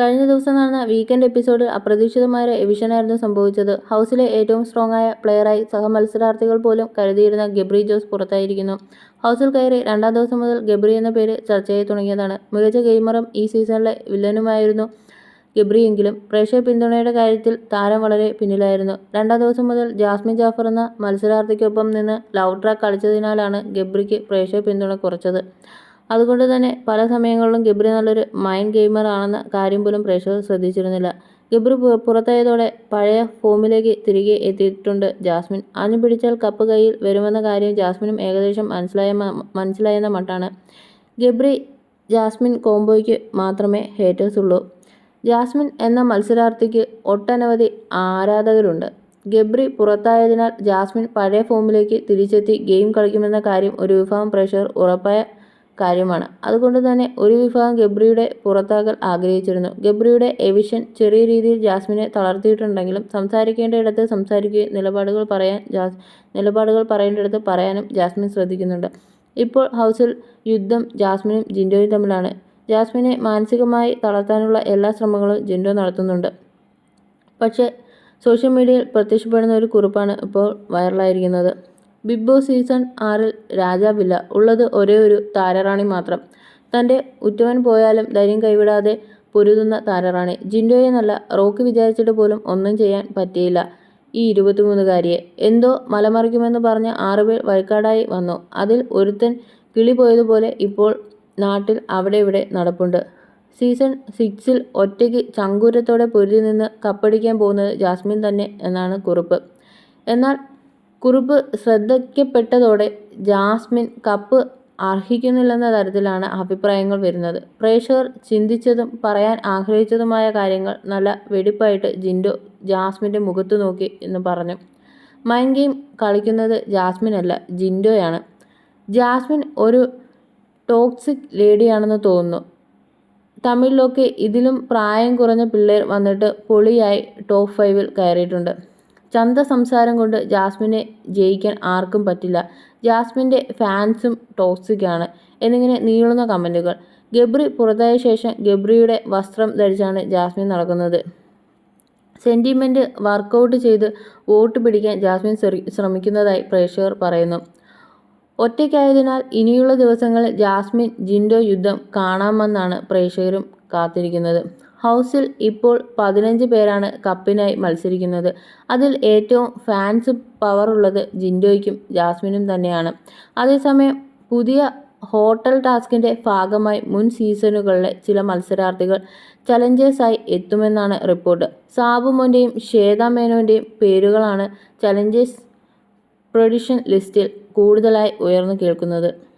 കഴിഞ്ഞ ദിവസം നടന്ന വീക്കെൻഡ് എപ്പിസോഡിൽ അപ്രതീക്ഷിതമായ എവിഷനായിരുന്നു സംഭവിച്ചത്. ഹൗസിലെ ഏറ്റവും സ്ട്രോങ് ആയ പ്ലെയറായി സഹമത്സരാർത്ഥികൾ പോലും കരുതിയിരുന്ന ഗബ്രി ജോസ് പുറത്തായിരിക്കുന്നു. ഹൗസിൽ കയറി രണ്ടാം ദിവസം മുതൽ ഗബ്രി എന്ന പേര് ചർച്ചയായി തുടങ്ങിയതാണ്. മികച്ച ഗെയിമറും ഈ സീസണിലെ വില്ലനുമായിരുന്നു ഗബ്രിയെങ്കിലും പ്രേക്ഷക പിന്തുണയുടെ കാര്യത്തിൽ താരം വളരെ പിന്നിലായിരുന്നു. രണ്ടാം ദിവസം മുതൽ ജാസ്മിൻ ജാഫർ എന്ന മത്സരാർത്ഥിക്കൊപ്പം നിന്ന് ലവ് ട്രാക്ക് കളിച്ചതിനാലാണ് ഗബ്രിക്ക് പ്രേക്ഷക പിന്തുണ കുറച്ചത്. അതുകൊണ്ട് തന്നെ പല സമയങ്ങളിലും ഗബ്രി നല്ലൊരു മൈൻഡ് ഗെയിമർ ആണെന്ന കാര്യം പോലും പ്രേക്ഷകർ ശ്രദ്ധിച്ചിരുന്നില്ല. ഗബ്രി പുറത്തായതോടെ പഴയ ഫോമിലേക്ക് തിരികെ എത്തിയിട്ടുണ്ട് ജാസ്മിൻ. ആഞ്ഞു പിടിച്ചാൽ കപ്പ് കയ്യിൽ വരുമെന്ന കാര്യം ജാസ്മിനും ഏകദേശം മനസ്സിലായ മനസ്സിലായെന്ന മട്ടാണ്. ഗബ്രി ജാസ്മിൻ കോംബോയ്ക്ക് മാത്രമേ ഹേറ്റേഴ്സ് ഉള്ളൂ. ജാസ്മിൻ എന്ന മത്സരാർത്ഥിക്ക് ഒട്ടനവധി ആരാധകരുണ്ട്. ഗബ്രി പുറത്തായതിനാൽ ജാസ്മിൻ പഴയ ഫോമിലേക്ക് തിരിച്ചെത്തി ഗെയിം കളിക്കുമെന്ന കാര്യം ഒരു വിഭാഗം പ്രേക്ഷകർ ഉറപ്പായ കാര്യമാണ്. അതുകൊണ്ട് തന്നെ ഒരു വിഭാഗം ഗബ്രിയുടെ പുറത്താകൽ ആഗ്രഹിച്ചിരുന്നു. ഗബ്രിയുടെ എവിഷൻ ചെറിയ രീതിയിൽ ജാസ്മിനെ തളർത്തിയിട്ടുണ്ടെങ്കിലും സംസാരിക്കേണ്ടയിടത്ത് സംസാരിക്കുകയും നിലപാടുകൾ പറയാൻ ജാസ് നിലപാടുകൾ പറയേണ്ടിടത്ത് പറയാനും ജാസ്മിൻ ശ്രദ്ധിക്കുന്നുണ്ട്. ഇപ്പോൾ ഹൗസിൽ യുദ്ധം ജാസ്മിനും ജിൻഡോയും തമ്മിലാണ്. ജാസ്മിനെ മാനസികമായി തളർത്താനുള്ള എല്ലാ ശ്രമങ്ങളും ജിൻഡോ നടത്തുന്നുണ്ട്. പക്ഷേ സോഷ്യൽ മീഡിയയിൽ പ്രത്യക്ഷപ്പെടുന്ന ഒരു കുറിപ്പാണ് ഇപ്പോൾ വൈറലായിരിക്കുന്നത്. ബിഗ് ബോസ് സീസൺ ആറിൽ രാജാവില്ല. ഉള്ളത് ഒരേ ഒരു താരറാണി മാത്രം. തന്റെ ഉറ്റവൻ പോയാലും ധൈര്യം കൈവിടാതെ പൊരുതുന്ന താരറാണി. ജിൻഡോയെന്നല്ല റോക്കി വിചാരിച്ചിട്ട് പോലും ഒന്നും ചെയ്യാൻ പറ്റിയില്ല ഈ ഇരുപത്തിമൂന്നുകാരിയെ. എന്തോ മലമറിക്കുമെന്ന് പറഞ്ഞ ആറുപേർ വഴിക്കാടായി വന്നു. അതിൽ ഒരുത്തൻ കിളി പോയതുപോലെ ഇപ്പോൾ നാട്ടിൽ അവിടെ ഇവിടെ നടപ്പുണ്ട്. സീസൺ സിക്സിൽ ഒറ്റയ്ക്ക് ചങ്കൂരത്തോടെ പൊരുതി നിന്ന് കപ്പടിക്കാൻ പോകുന്നത് ജാസ്മിൻ തന്നെ എന്നാണ് കുറിപ്പ്. എന്നാൽ കുറിപ്പ് ശ്രദ്ധിക്കപ്പെട്ടതോടെ ജാസ്മിൻ കപ്പ് അർഹിക്കുന്നില്ലെന്ന തരത്തിലാണ് അഭിപ്രായങ്ങൾ വരുന്നത്. പ്രേക്ഷകർ ചിന്തിച്ചതും പറയാൻ ആഗ്രഹിച്ചതുമായ കാര്യങ്ങൾ നല്ല വെടിപ്പായിട്ട് ജിൻഡോ ജാസ്മിന്റെ മുഖത്ത് നോക്കി എന്ന് പറഞ്ഞു. മൈൻഡ് ഗെയിം കളിക്കുന്നത് ജാസ്മിൻ അല്ല ജിൻഡോയാണ്. ജാസ്മിൻ ഒരു ടോക്സിക് ലേഡിയാണെന്ന് തോന്നുന്നു. തമിഴിലൊക്കെ ഇതിലും പ്രായം കുറഞ്ഞ പിള്ളേർ വന്നിട്ട് പൊളിയായി ടോപ്പ് ഫൈവിൽ കയറിയിട്ടുണ്ട്. ചന്ത സംസാരം കൊണ്ട് ജാസ്മിനെ ജയിക്കാൻ ആർക്കും പറ്റില്ല. ജാസ്മിന്റെ ഫാൻസും ടോക്സിക്കാണ് എന്നിങ്ങനെ നീളുന്ന കമന്റുകൾ ഗബ്രി പുറത്തായ ശേഷം ഗബ്രിയുടെ വസ്ത്രം ധരിച്ചാണ് ജാസ്മിൻ നടക്കുന്നത്. സെന്റിമെന്റ് വർക്കൗട്ട് ചെയ്ത് വോട്ട് പിടിക്കാൻ ജാസ്മിൻ ശ്രമിക്കുന്നതായി പ്രേക്ഷകർ പറയുന്നു. ഒറ്റയ്ക്കായതിനാൽ ഇനിയുള്ള ദിവസങ്ങളിൽ ജാസ്മിൻ ജിൻഡോ യുദ്ധം കാണാമെന്നാണ് പ്രേക്ഷകരും കാത്തിരിക്കുന്നത്. ഹൗസിൽ ഇപ്പോൾ പതിനഞ്ച് പേരാണ് കപ്പിനായി മത്സരിക്കുന്നത്. അതിൽ ഏറ്റവും ഫാൻസ് പവറുള്ളത് ജിൻഡോയ്ക്കും ജാസ്മിനും തന്നെയാണ്. അതേസമയം പുതിയ ഹോട്ടൽ ടാസ്കിന്റെ ഭാഗമായി മുൻ സീസണുകളിലെ ചില മത്സരാർത്ഥികൾ ചലഞ്ചേഴ്സായി എത്തുമെന്നാണ് റിപ്പോർട്ട്. സാബുമോന്റെയും ശ്വേത മേനോന്റെയും പേരുകളാണ് ചലഞ്ചേഴ്സ് പ്രൊഡിഷൻ ലിസ്റ്റിൽ കൂടുതലായി ഉയർന്നു കേൾക്കുന്നത്.